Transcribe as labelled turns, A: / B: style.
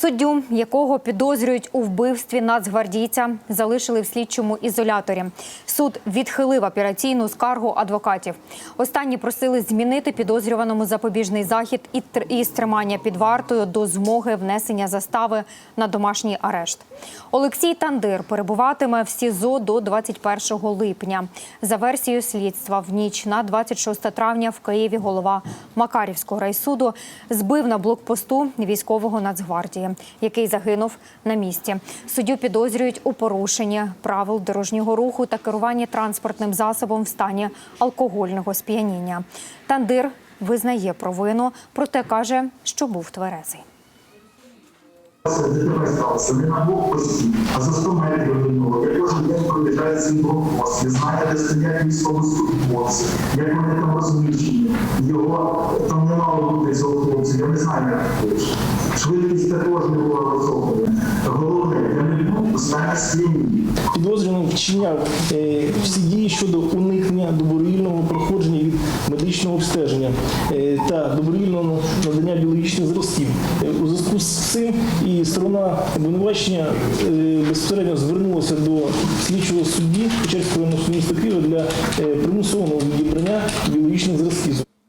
A: Суддю, якого підозрюють у вбивстві нацгвардійця, залишили в слідчому ізоляторі. Суд відхилив апеляційну скаргу адвокатів. Останні просили змінити підозрюваному запобіжний захід і стримання під вартою до змоги внесення застави на домашній арешт. Олексій Тандир перебуватиме в СІЗО до 21 липня. За версією слідства, в ніч на 26 травня в Києві голова Макарівського райсуду збив на блокпосту військового Нацгвардії, який загинув на місці. Суддю підозрюють у порушенні правил дорожнього руху та керуванні транспортним засобом в стані алкогольного сп'яніння. Тандир визнає провину, проте каже, що був тверезий.
B: Дитина сталося не на блокпості, а за 100 метрів до нього. Я кожен день проїжджаю цей блокпост. Я знаю, де стоять військовослужбовці, як вони там розміщені. Його там не мало бути цього. Я не знаю, як це вийшло. Швидкість також не була розроблена. Головне, я не у стані сп'яніння.
C: Підозрюваний вчиняв е, всі дії щодо уникнення добровільного проходження від медичного обстеження е, та добровільного надання біологічних зразків. Е, У зв'язку з цим і сторона обвинувачення е, безпосередньо звернулася до слідчого судді Печерського міста Києва для е, примусового відібрання біологічних зразків.